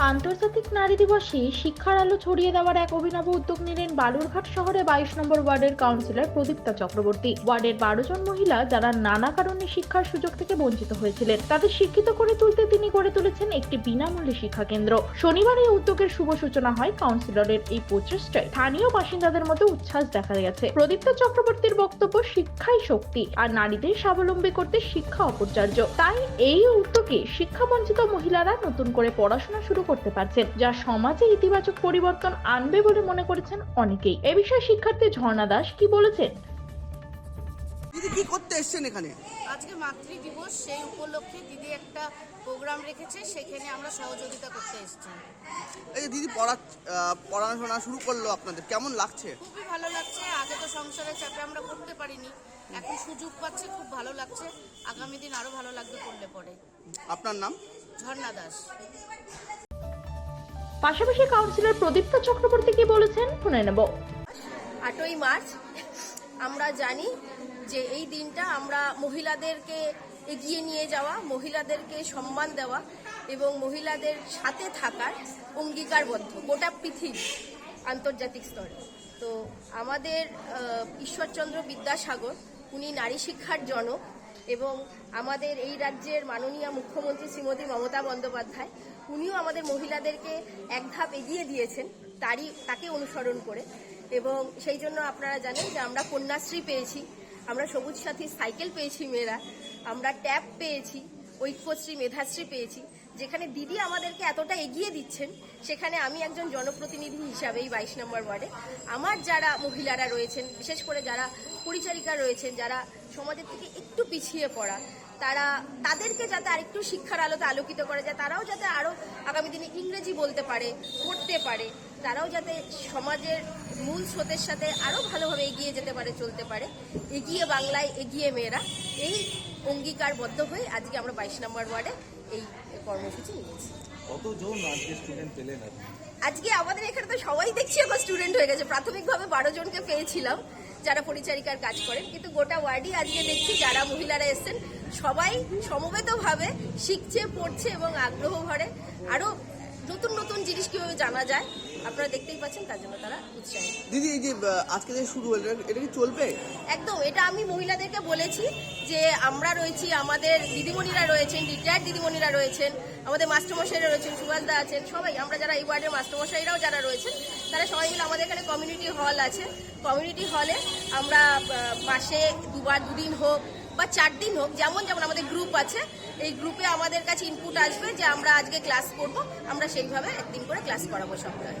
আন্তর্জাতিক নারী দিবসে শিক্ষার আলো ছড়িয়ে দেওয়ার এক অভিনব উদ্যোগ নিলেন বালুরঘাট শহরে বাইশ নম্বর ওয়ার্ডের কাউন্সিলর প্রদীপ্তা চক্রবর্তী। ওয়ার্ডের বারো জন মহিলা যারা নানা কারণে শিক্ষার সুযোগ থেকে বঞ্চিত হয়েছিলেন, তাদের শিক্ষিত করে তুলতে তিনি গড়ে তুলেছেন একটি বিনামূল্যে শিক্ষা কেন্দ্র। শনিবার এই উদ্যোগের শুভ সূচনা হয় কাউন্সিলরের এই প্রচেষ্টায়। স্থানীয় বাসিন্দাদের মধ্যে উচ্ছ্বাস দেখা গেছে। প্রদীপ্তা চক্রবর্তীর বক্তব্য, শিক্ষাই শক্তি আর নারীদের স্বাবলম্বী করতে শিক্ষা অপরিহার্য। তাই এই উদ্যোগে শিক্ষা বঞ্চিত মহিলারা নতুন করে পড়াশোনা শুরু করতে পারছেন যা সমাজে ইতিবাচক পরিবর্তন আনবে বলে মনে করেছেন অনেকেই। এ বিষয়ে শিক্ষার্থী ঝর্ণা দাস কি বলেছেন? দিদি কি করতে এসছেন এখানে? আজকে মাতৃ দিবস সেই উপলক্ষে দিদি একটা প্রোগ্রাম রেখেছে সেখানে আমরা সহযোগিতা করতে এসেছি। এই যে দিদি পড়া আহ, পড়াশোনা শুরু করল আপনাদের কেমন লাগছে? খুবই ভালো লাগছে আগে তো সংসারের চাপে আমরা করতে পারিনি এখন সুযোগ পাচ্ছি খুব ভালো লাগছে আগামী দিন আরও ভালো লাগবে করলে পরে। আপনার নাম? ঝর্ণা দাস। পাশাপাশি কাউন্সিলর প্রদীপ্তা চক্রবর্তী কি বলেছেন শুনে নেব। আটই মার্চ, আমরা জানি যে এই দিনটা আমরা মহিলাদেরকে এগিয়ে নিয়ে যাওয়া, মহিলাদেরকে সম্মান দেওয়া এবং মহিলাদের সাথে থাকার অঙ্গীকারবদ্ধ গোটা পৃথিবী আন্তর্জাতিক স্তরে। তো আমাদের ঈশ্বরচন্দ্র বিদ্যাসাগর, উনি নারী শিক্ষার জনক এবং আমাদের এই রাজ্যের মাননীয় মুখ্যমন্ত্রী শ্রীমতী মমতা বন্দ্যোপাধ্যায় উনিও আমাদের মহিলাদেরকে এক ধাপ এগিয়ে দিয়েছেন তারই, তাকে অনুসরণ করে। এবং সেই জন্য আপনারা জানেন যে আমরা কন্যাশ্রী পেয়েছি, আমরা সবুজ সাথী সাইকেল পেয়েছি মেয়েরা, আমরা ট্যাব পেয়েছি, ঐক্যশ্রী, মেধাশ্রী পেয়েছি। যেখানে দিদি আমাদেরকে এতটা এগিয়ে দিচ্ছেন, সেখানে আমি একজন জনপ্রতিনিধি হিসাবে এই বাইশ নম্বর ওয়ার্ডে। আমার যারা মহিলারা রয়েছেন, বিশেষ করে যারা পরিচারিকা রয়েছেন, যারা সমাজের থেকে একটু পিছিয়ে পড়া তারা তাদেরকে যাতে আরেকটু শিক্ষার আলোতে আলোকিত করা যায় তারাও যাতে আরও আগামী দিনে ইংরেজি বলতে পারে পড়তে পারে তারাও যাতে সমাজের মূল স্রোতের সাথে আরও ভালোভাবে এগিয়ে যেতে পারে চলতে পারে। এগিয়ে বাংলায় এগিয়ে মেয়েরা এই অঙ্গীকারবদ্ধ হয়ে আজকে আমরা বাইশ নম্বর ওয়ার্ডে এই কর্মসূচি নিয়েছি। কতজন আজকে স্টুডেন্ট পেলেন আজকে আমাদের এখানে তো সবাই দেখছি এখন স্টুডেন্ট হয়ে গেছে। প্রাথমিকভাবে বারো জনকে পেয়েছিলাম যারা পরিচারিকার কাজ করেন। কিন্তু গোটা ওয়ার্ডই আজকে দেখছি যারা মহিলারা এসছেন সবাই সমবেতভাবে শিখছে পড়ছে এবং আগ্রহ ভরে। আরও নতুন নতুন জিনিস কীভাবে জানা যায় আপনারা দেখতেই পাচ্ছেন তার জন্য তারা উৎসাহী। দিদি এই যে আজকে যে শুরু হলো এটা- কি চলবে? একদম এটা আমি মহিলাদেরকে বলেছি যে আমরা রয়েছি আমাদের দিদিমণিরা রয়েছেন রিটায়ার্ড দিদিমণিরা রয়েছেন আমাদের মাস্টারমশাইরা রয়েছেন সুভাষদা আছেন সবাই আমরা যারা এই ওয়ার্ডের মাস্টারমশাইরাও যারা রয়েছেন তারা সবাই মিলে আমাদের এখানে কমিউনিটি হল আছে। কমিউনিটি হলে আমরা মাসে দুবার দুদিন হোক বা চার দিন হোক, যেমন যেমন আমাদের গ্রুপ আছে, এই গ্রুপে আমাদের কাছে ইনপুট আসবে যে আমরা আজকে ক্লাস করব, আমরা সেইভাবে একদিন করে ক্লাস করাবো সপ্তাহে